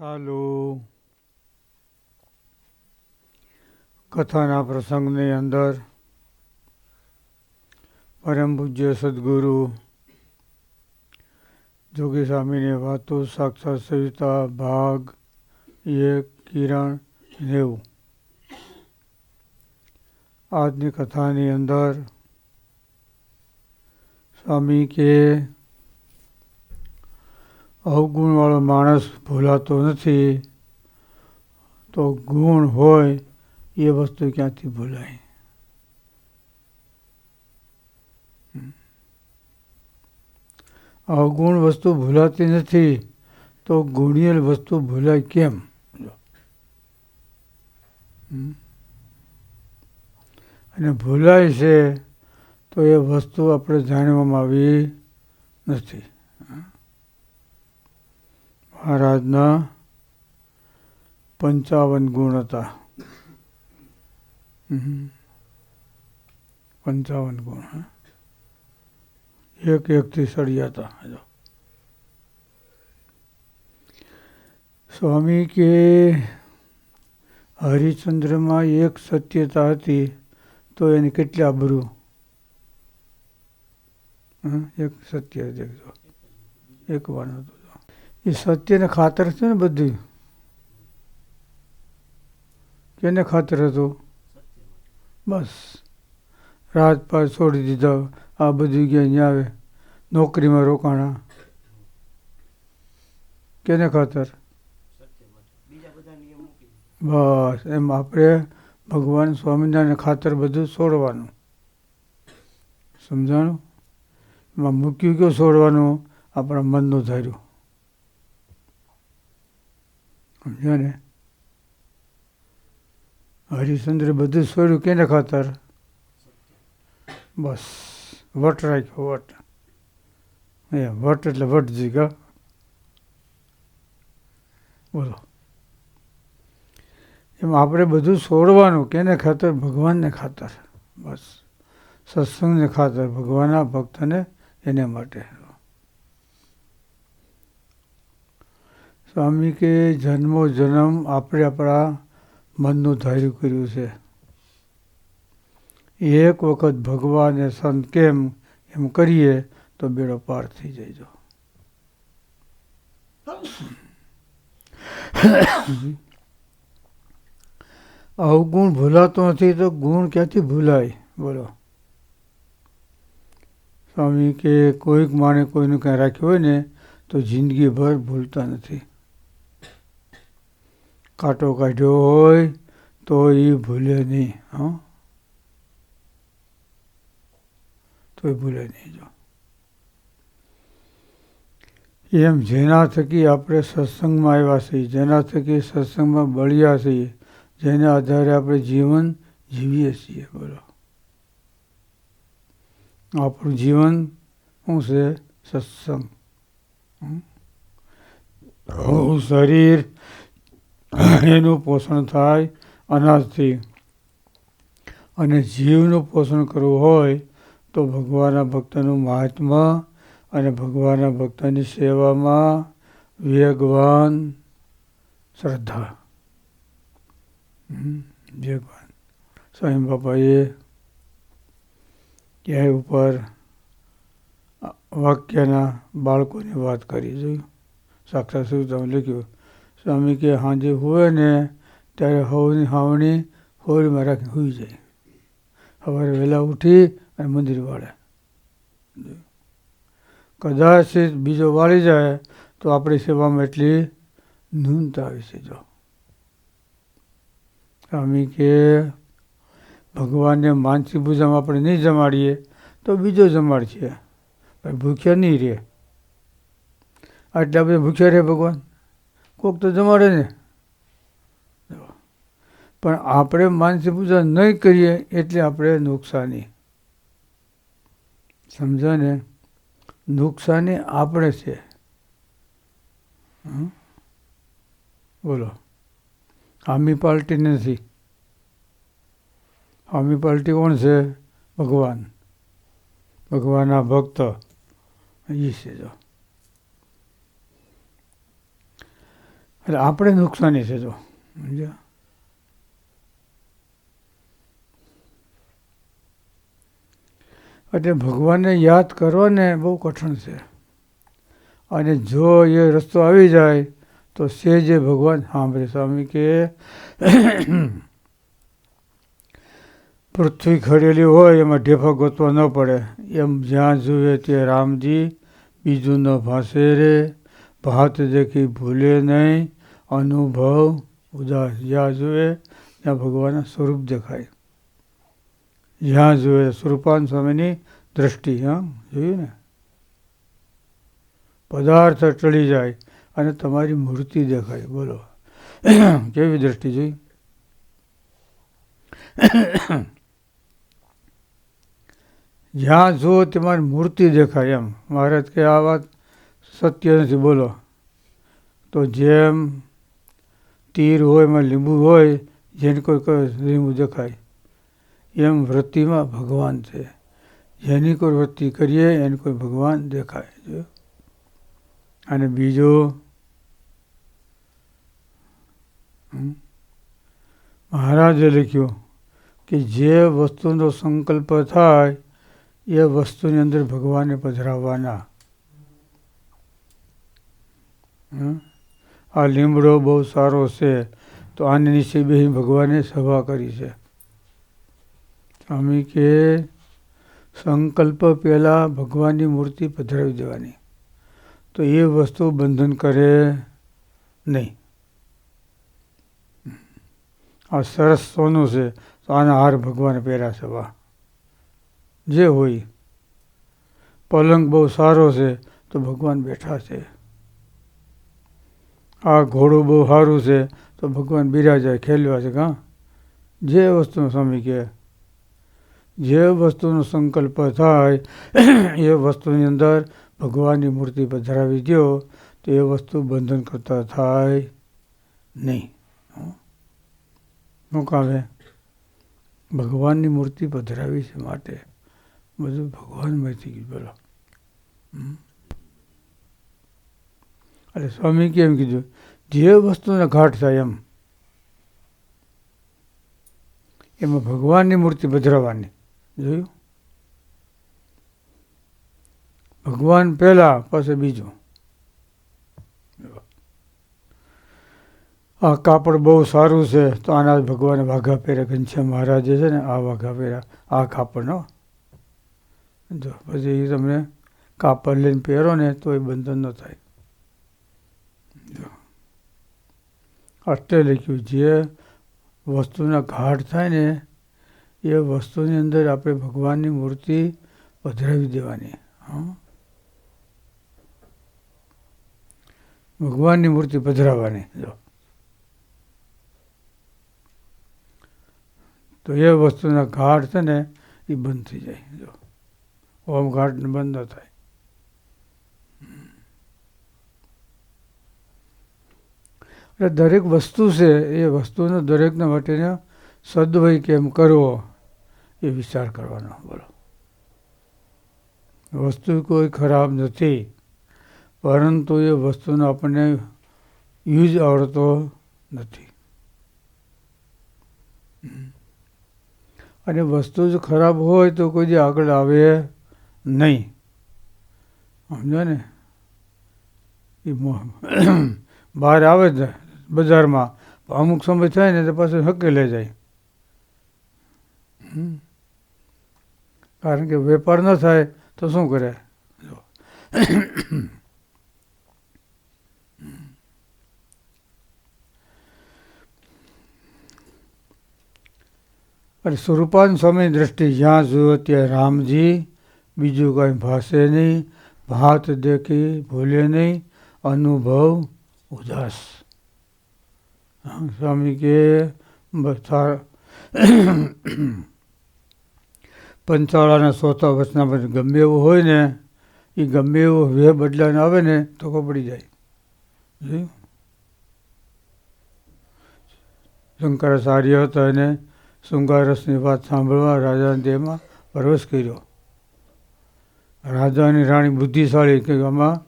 ચાલુ. કથાના પ્રસંગની અંદર પરમ પૂજ્ય સદગુરુ જોગી સ્વામીની વાતો સાક્ષાત સવિતા ભાગ એક, કિરણ, નેવું. આજની કથાની અંદર સ્વામી કે અવગુણવાળો માણસ ભૂલાતો નથી, તો ગુણ હોય એ વસ્તુ ક્યાંથી ભૂલાય? અવગુણ વસ્તુ ભૂલાતી નથી, તો ગુણિયલ વસ્તુ ભૂલાય કેમ? અને ભૂલાય છે તો એ વસ્તુ આપણે જાણવામાં આવી નથી. મહારાજના પંચાવન ગુણ હતા. પંચાવન ગુણ, હા. એક એકથી સળિયા હતા, જો. સ્વામી કે હરિચંદ્રમાં એક સત્યતા હતી, તો એને કેટલી આબરૂ? એક સત્ય દેખજો એક વાર હતું. એ સત્યને ખાતર છે ને બધું કેને ખાતર હતું? બસ. રાત પાર છોડી દીધા. આ બધું ગયા અહીંયા આવે. નોકરીમાં રોકાણા. કેને ખાતર? બસ. એમ આપણે ભગવાન સ્વામિનારાયણ ખાતર બધું છોડવાનું. સમજાણું? એમાં મૂક્યું કયું છોડવાનું? આપણા મનનું ધાર્યું. સમજ્યા ને હરિશ્ચંદ્ર બધું છોડ્યું કેને ખાતર? બસ, વટ રાખ્યો, વટ. એ, વટ એટલે વટ કા બોલો. એમ આપણે બધું છોડવાનું કેને ખાતર? ભગવાનને ખાતર. બસ. સત્સંગને ખાતર, ભગવાનના ભક્તને એને માટે. સ્વામી કે જન્મો જન્મ આપણે આપણા મનનું ધાર્યું કર્યું છે. એક વખત ભગવાન એ સંત કેમ એમ કરીએ તો બેડો પાર થઈ જાય અવગુણ ભૂલાતો નથી તો ગુણ ક્યાંથી ભૂલાય? બોલો. સ્વામી કે કોઈક માણે કોઈનું કાંઈ રાખ્યું હોય ને તો જિંદગીભર ભૂલતા નથી. કાંટો કાઢ્યો હોય તો એ ભૂલે નહીં, હં. તો એ ભૂલે નહીં જો. એમ જેના થકી આપણે સત્સંગમાં આવ્યા છીએ, જેના થકી સત્સંગમાં બળ્યા છીએ, જેના આધારે આપણે જીવન જીવીએ છીએ, બોલો. આપણું જીવન શું છે? સત્સંગ. શરીર એનું પોષણ થાય અનાજથી. અને જીવનું પોષણ કરવું હોય તો ભગવાનના ભક્તનું મહાત્મા અને ભગવાનના ભક્તની સેવામાં વેગવાન શ્રદ્ધા. વેગવાન. સ્વયં બાપાએ ક્યાંય ઉપર વાક્યના બાળકોની વાત કરી જોયું? સાક્ષાત તમે લખ્યું? સ્વામી કે સાંજે હોય ને ત્યારે હવની હાવણી હોળીમાં રાખીને હોઈ જાય. સવારે વહેલા ઉઠી અને મંદિર વાળે. કદાચ બીજો વાળી જાય તો આપણી સેવામાં એટલી ન્યૂનતા આવી છે જો. સ્વામી કે ભગવાનને માનસી પૂજામાં આપણે નહીં જમાડીએ તો બીજો જમાડશે. પણ ભૂખ્યા નહીં રહે. આટલા બધા ભૂખ્યા રહે ભગવાન? કોક તો જમાડે ને. પણ આપણે માનસી પૂજા નહીં કરીએ એટલે આપણે નુકસાની. સમજા ને? નુકસાની આપણે છે? બોલો. આમી પાર્ટી નથી. આમી પાર્ટી કોણ છે? ભગવાન. ભગવાનના ભક્ત. એ છે જો. એટલે આપણે નુકસાની છે જો, સમજ્યા? એટલે ભગવાનને યાદ કરવાને બહુ કઠણ છે. અને જો એ રસ્તો આવી જાય, તો સેજે ભગવાન, સાંભળે સ્વામી કે, પૃથ્વી ખડેલી હોય, એમાં ઢેફા ગોતવા ન પડે. એમ જ્યાં જુએ તે રામજી, બીજું ન ભાસે રે, ભાત દેખી ભૂલે નહીં અનુભવ ઉદાસ જ્યાં જુએ, ત્યાં ભગવાનના સ્વરૂપ દેખાય. જ્યાં જુએ, સ્વરૂપાન સ્વામીની દ્રષ્ટિ, હા? જોયું ને? પદાર્થ ટળી જાય અને તમારી મૂર્તિ દેખાય. બોલો. કેવી દ્રષ્ટિ જોઈ? જ્યાં જુઓ તમારી મૂર્તિ દેખાય એમ. મહારાજ કે આ વાત સત્ય નથી. બોલો. તો જેમ તીર હોય, એમાં લીંબુ હોય, જેને કોઈ કોઈ લીંબુ દેખાય. એમ વૃત્તિમાં ભગવાન છે. જેની કોઈ વૃત્તિ કરીએ, એને કોઈ ભગવાન દેખાય જો અને બીજો મહારાજે લખ્યું કે જે વસ્તુનો સંકલ્પ થાય, એ વસ્તુની અંદર ભગવાનને પધરાવવાના. હમ? આ લીમડો બહુ સારો છે, તો આની નીચે બેસી ભગવાને સભા કરી છે. સ્વામી કે, સંકલ્પ પહેલાં ભગવાનની મૂર્તિ પધરાવી દેવાની. તો એ વસ્તુ બંધન કરે નહીં. આ સરસ સોનું છે, તો આના હાર ભગવાન પહેર્યા વાહ જે હોય. પલંગ બહુ સારો છે, તો ભગવાન બેઠા છે. આ ઘોડું બહુ સારું છે, તો ભગવાન બિરાજાય ખેલવા છે કાં? જે વસ્તુનો સ્વામી કહે, જે વસ્તુનો સંકલ્પ થાય, એ વસ્તુની અંદર ભગવાનની મૂર્તિ પધરાવી દો તો એ વસ્તુ બંધન કરતા થાય નહીં. શું કામે ભગવાનની મૂર્તિ પધરાવી છે માટે. બધું ભગવાનમય થઈ ગયું બોલો. હમ. એટલે સ્વામી કેમ કીધું? જે વસ્તુને ઘાટ થાય એમ. એમાં ભગવાનની મૂર્તિ પધરાવવાની જોયું? ભગવાન પહેલાં પાસે બીજું. આ કાપડ બહુ સારું છે, તો આના ભગવાને વાઘા પહેર્યા, ઘનશ્યામ મહારાજે છે ને, આ વાઘા પહેર્યા, આ કાપડનો. જો, પછી એ તમને કાપડ લઈને પહેરો ને તો એ બંધન ન થાય. અષ્ટે લખ્યું, જે વસ્તુના ઘાટ થાય ને, એ વસ્તુની અંદર આપણે ભગવાનની મૂર્તિ પધરાવી દેવાની. હા? ભગવાનની મૂર્તિ પધરાવવાની, જો. તો એ વસ્તુના ઘાટ છે ને, એ બંધ થઈ જાય, જો. ઓમ ઘાટ બંધ ન થાય. એટલે દરેક વસ્તુ છે, એ વસ્તુને દરેકના માટેને સદવય કેમ કરવો, એ વિચાર કરવાનો, બોલો. વસ્તુ કોઈ ખરાબ નથી, પરંતુ એ વસ્તુનો આપણને યુઝ આવડતો નથી. અને વસ્તુ જ ખરાબ હોય તો કોઈ આગળ આવે નહીં. સમજો ને? એ બહાર આવે જ બજારમાં. અમુક સમય થાય ને તો પાછું હકેલે જાય. કારણ કે વેપાર ન થાય તો શું કરે? અરે સ્વરૂપાન સ્વામીની દ્રષ્ટિ જ્યાં જુઓ ત્યાં રામજી, બીજું કંઈ ભાષે નહીં, ભાત દેખી ભૂલે નહીં, અનુભવ ઉદાસ. સ્વામી કે પંચાળાના સોતા વચના પછી ગમે એવું હોય ને, એ ગમે એવો વેહ બદલાને આવે ને, તો પડી જાય. શંકરાચાર્ય હતા એને શૃંગારસની વાત સાંભળવા રાજાને તેમાં પ્રવેશ કર્યો. રાજાની રાણી બુદ્ધિશાળી કે આમાં,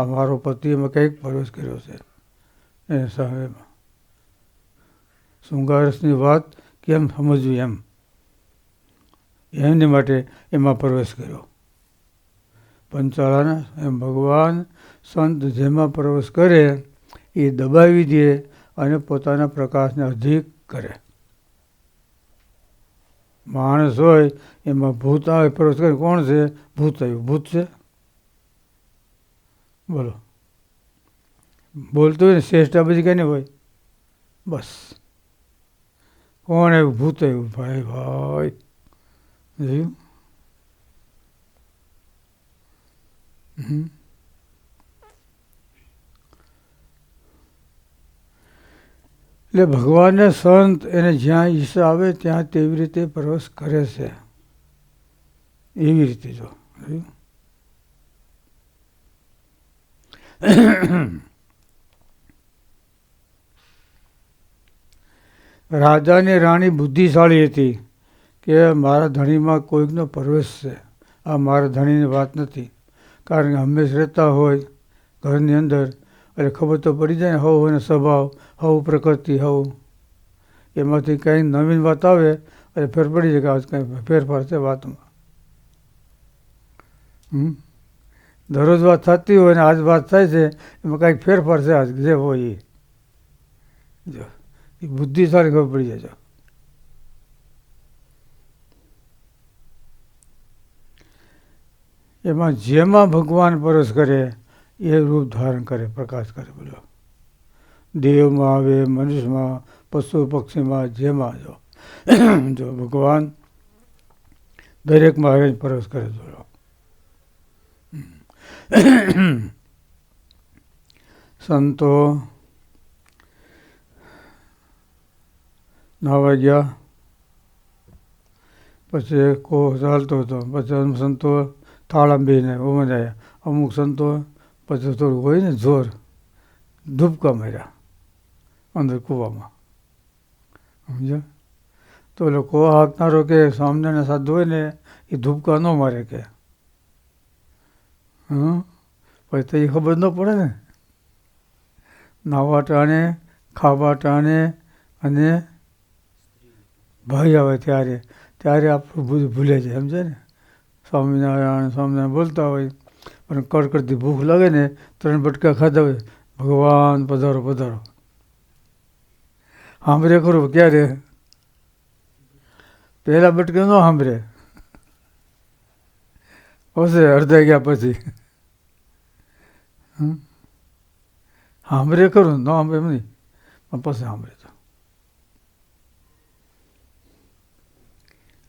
આ મારો પતિ એમાં કંઈક પ્રવેશ કર્યો છે. એ સાહેબ. શૃંગારસની વાત કેમ સમજવી એમ? એમની માટે એમાં પ્રવેશ કર્યો. પંચાળાના એમ ભગવાન સંત જેમાં પ્રવેશ કરે, એ દબાવી દે અને પોતાના પ્રકાશને અધિક કરે. માણસ હોય, એમાં ભૂત આવે, પ્રવેશ કરે. કોણ છે? ભૂત આવ્યું. ભૂત છે? બોલો. બોલતું હોય ને, શ્રેષ્ઠા બધી કઈ હોય? બસ. કોણ એવું ભૂત એવું? ભાઈ ભાઈ. જોયું એટલે ભગવાનને સંત એને જ્યાં ઈચ્છા આવે ત્યાં તેવી રીતે પ્રવેશ કરે છે. એવી રીતે જો. જોયું? રાજાની રાણી બુદ્ધિશાળી હતી કે મારા ધણીમાં કોઈકનો પ્રવેશ છે. આ મારા ધણીની વાત નથી. કારણ કે હંમેશ રહેતા હોય ઘરની અંદર. એટલે ખબર તો પડી જાય ને હવ એનો સ્વભાવ, હવ પ્રકૃતિ, હવ. એમાંથી કંઈ નવીન વાત આવે એટલે ફેર પડી જાય કે આજ કંઈ ફેરફાર છે વાતમાં. દરરોજ વાત થતી હોય ને આજ વાત થાય છે, એમાં કાંઈક ફેરફાર છે આજ, જે હોય એ જો. એ બુદ્ધિશાળી ખબર પડી જાય જો એમાં જેમાં ભગવાન પરસ કરે, એ રૂપ ધારણ કરે, પ્રકાશ કરે બોલો. દેવમાં આવે, મનુષ્યમાં, પશુ પક્ષીમાં, જેમાં જો. જો ભગવાન દરેકમાં આવે પરસ કરે જોડો સંતો નાવા ગયા પછી કો ચાલતો હતો. પછી અમુક સંતો થાળા ઉમે ઉમરાયા અમુક સંતો પછી થોડું હોય ને જોર, ધૂપકા માર્યા અંદર કૂવામાં. સમજ્યા? તો લોકો હાંકનારો કે સામનેના સાધુ હોય ને, એ ધૂપકા ન મારે કે. હં પછી તો એ ખબર ન પડે ને. નાવા ટાણે, ખાવા ટાણે અને ભાઈ આવે ત્યારે ત્યારે આપણું બધું ભૂલે જાય સમજે ને? સ્વામિનારાયણ સ્વામિનારાયણ બોલતા હોય, પણ કડકડતી ભૂખ લાગે ને, ત્રણ બટકા ખાધા હોય, ભગવાન પધારો પધારો. સાંભળે ખરું, ક્યારે? પહેલા બટકા ન સાંભળે હશે અડધા ગયા પછી. સાંભળે ખરું, ન સાંભળે નહીં, પણ પછી સાંભળે તો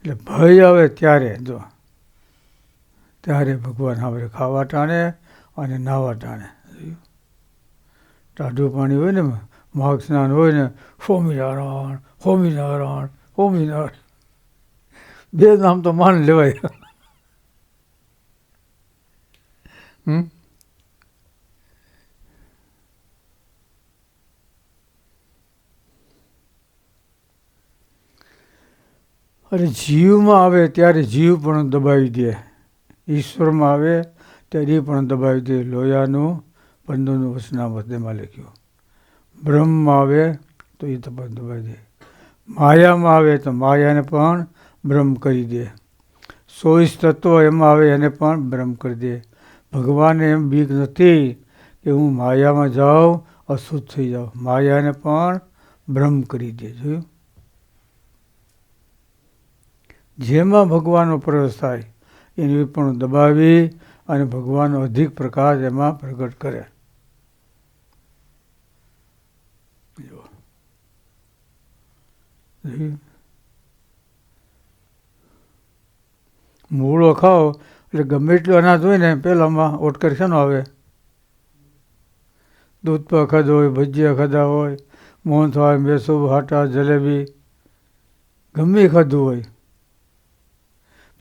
એટલે ભય આવે ત્યારે જો. ત્યારે ભગવાન આપણે ખાવા ટાણે અને નાવા ટાણે? ટાઢું પાણી હોય ને, માઘ સ્નાન હોય ને, સ્વામિનારાયણ સ્વામિનારાયણ સ્વામિનારાયણ. બે નામ તો માન લેવાય. હમ? અને જીવમાં આવે ત્યારે જીવ પણ દબાવી દે. ઈશ્વરમાં આવે ત્યારે પણ દબાવી દે. લોયાનું પંદરનું વચનામત એમાં લખ્યું. બ્રહ્મમાં આવે તો એ તપાસ દબાવી દે. માયામાં આવે તો માયાને પણ બ્રહ્મ કરી દે. ચોવીસ તત્વો એમાં આવે એને પણ બ્રહ્મ કરી દે. ભગવાને એમ બીક નથી કે હું માયામાં જાઉં, અશુદ્ધ થઈ જાઉં. માયાને પણ બ્રહ્મ કરી દે જોયું જેમાં ભગવાનનો પ્રવેશ થાય, એની પણ દબાવી અને ભગવાનનો અધિક પ્રકાશ એમાં પ્રગટ કરે? મૂળો ખાઓ એટલે ગમે એટલું અનાજ હોય ને પહેલાંમાં ઓટકર શાનો આવે? દૂધ પા ખાધો હોય, ભજીયા ખાધા હોય, મોહન થાય મેસૂબ હાટા જલેબી, ગમે ખાધું હોય.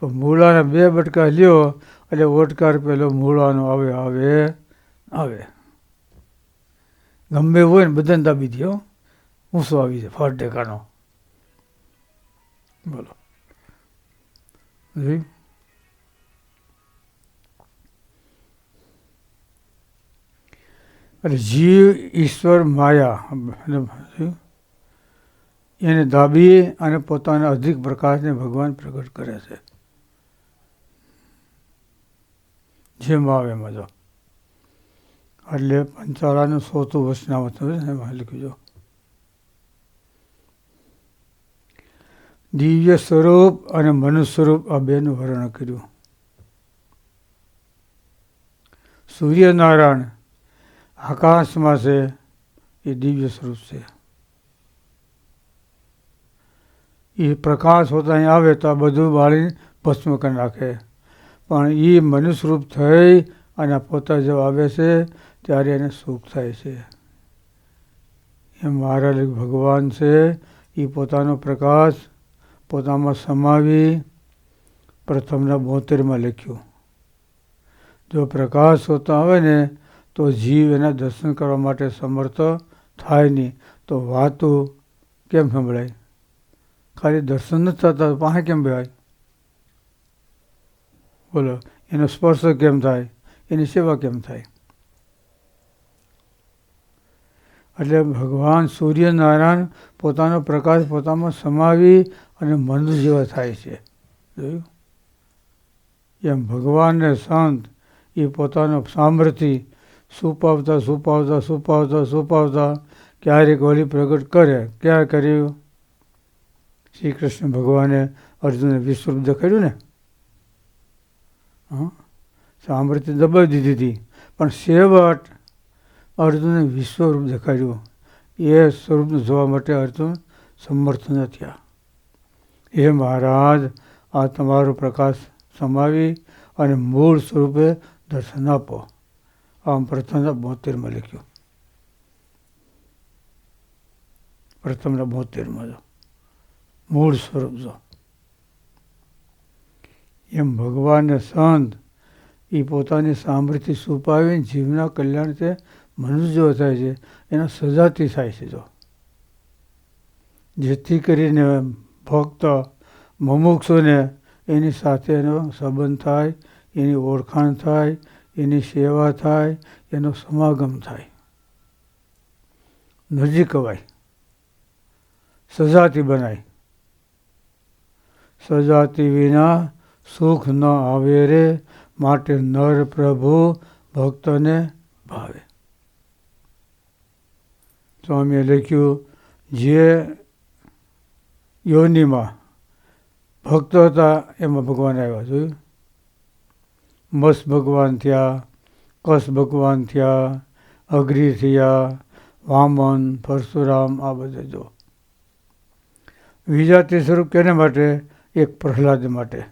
પણ મૂળાના બે બટકા લ્યો એટલે ઓટકાર પેલો મૂળાનો આવે આવે આવે. ગમે હોય ને બધાને દાબી દો ઊંસો આવી જાય ફાટ ટેકાનો. બોલો? એટલે જીવ, ઈશ્વર, માયા એને દાબી અને પોતાના અધિક પ્રકાશને ભગવાન પ્રગટ કરે છે. જેમ આવે એમાં એટલે પંચાળાનું સોતું વચનામત એમાં લખ્યું દિવ્ય સ્વરૂપ અને મનુષ્ય સ્વરૂપ આ બેનું વર્ણન કર્યું. સૂર્યનારાયણ આકાશમાં છે, એ દિવ્ય સ્વરૂપ છે. એ પ્રકાશ હોતા અહીં આવે તો આ બધું બાળીને ભસ્મ કરી નાખે પણ એ મનુષ્ય રૂપ થઈ અને પોતા જો આવે છે, ત્યારે એને સુખ થાય છે. એ મારા ભગવાન છે એ પોતાનો પ્રકાશ પોતામાં સમાવી પ્રથમના બોતેરમાં લખ્યું. જો પ્રકાશ હોતા આવે ને, તો જીવ એના દર્શન કરવા માટે સમર્થ થાય નહીં. તો વાતું કેમ સંભળાય? ખાલી દર્શન નથી થતા પાસે કેમ બેવાય બોલો, એનો સ્પર્શ કેમ થાય? એની સેવા કેમ થાય? એટલે ભગવાન સૂર્યનારાયણ પોતાનો પ્રકાશ પોતામાં સમાવી અને મનુષ્ય જેવા થાય છે. જોયું? એમ ભગવાનને સંત એ પોતાનો સામર્થ્ય સુપાવતા સુપાવતા સુપાવતા સુપાવતા ક્યારેક વળી પ્રગટ કરે. ક્યાં કર્યું? શ્રી કૃષ્ણ ભગવાને અર્જુને વિશ્વરૂપ દેખાડ્યું ને? હા? સામર્થ્ય દબાવી દીધી હતી. પણ સેવટ અર્જુનને વિશ્વરૂપ દેખાડ્યું. એ સ્વરૂપને જોવા માટે અર્જુન સમર્થ ન થયા. એ મહારાજ, આ તમારો પ્રકાશ સમાવી અને મૂળ સ્વરૂપે દર્શન આપો. આમ પ્રથમના બોતેરમાં લખ્યું. પ્રથમના બોતેરમાં જો. મૂળ સ્વરૂપ જો. એમ ભગવાનને સંત એ પોતાની સામર્થ્ય સુપાવીને જીવના કલ્યાણ છે, મનુષ્યો થાય છે, એના સજાતી થાય છે જો. જેથી કરીને ભક્ત મમુક્ષોને એની સાથેનો સંબંધ થાય, એની ઓળખાણ થાય, એની સેવા થાય, એનો સમાગમ થાય. નજીક અવાય. સજાતી બનાય. સજાતી વિના સુખ ન આવે રે માટે નર પ્રભુ ભક્તને ભાવે. સ્વામીએ લખ્યું, જે યોનિમાં ભક્તો હતા, એમાં ભગવાન આવ્યા. જોયું? મસ ભગવાન થયા, કસ ભગવાન થયા અગ્રી થયા, વામન, પરશુરામ, આ બધા જો વિજાતિ સ્વરૂપ કેને માટે? એક પ્રહલાદ માટે.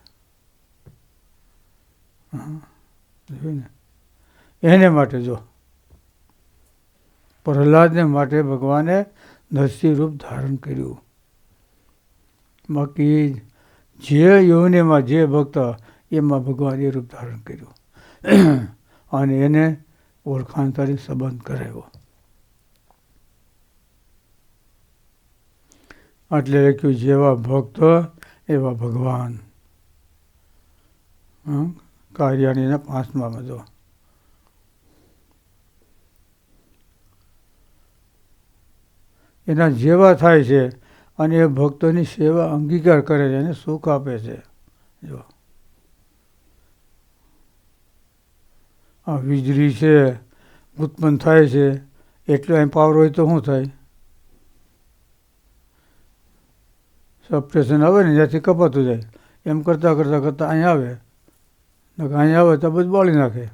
એને માટે જો. પ્રહલાદને માટે ભગવાને નરસિંહ રૂપ ધારણ કર્યું. બાકી જે યોનિમાં જે ભક્ત, એમાં ભગવાન એ રૂપ ધારણ કર્યું. અને એને ઓળખાણ તરીકે સંબંધ કરાવ્યો. એટલે લખ્યું, જેવા ભક્ત, એવા ભગવાન. કાર્યાણીના પાંચમામાં જો. એના જેવા થાય છે અને એ ભક્તોની સેવા અંગીકાર કરે છે એને સુખ આપે છે. જો. આ વીજળી છે, ઉત્પન્ન થાય છે, એટલો એમ પાવર હોય તો શું થાય? સબસ્ટેશન આવે ને, જ્યાંથી કપાતું જાય. એમ કરતાં કરતાં કરતાં અહીંયા આવે. અહીંયા આવે તો બધું બાળી નાખે.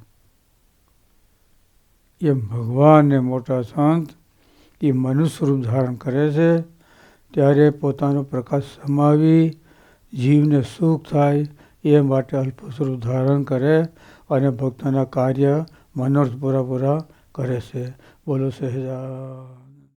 એમ ભગવાનને મોટા સંત એ મનુષ્ય રૂપ ધારણ કરે છે, ત્યારે પોતાનો પ્રકાશ સમાવી જીવને સુખ થાય એ માટે અલ્પસ્વરૂપ ધારણ કરે અને ભક્તના કાર્ય મનોર્થ પૂરા પૂરા કરે છે. બોલો સહેજા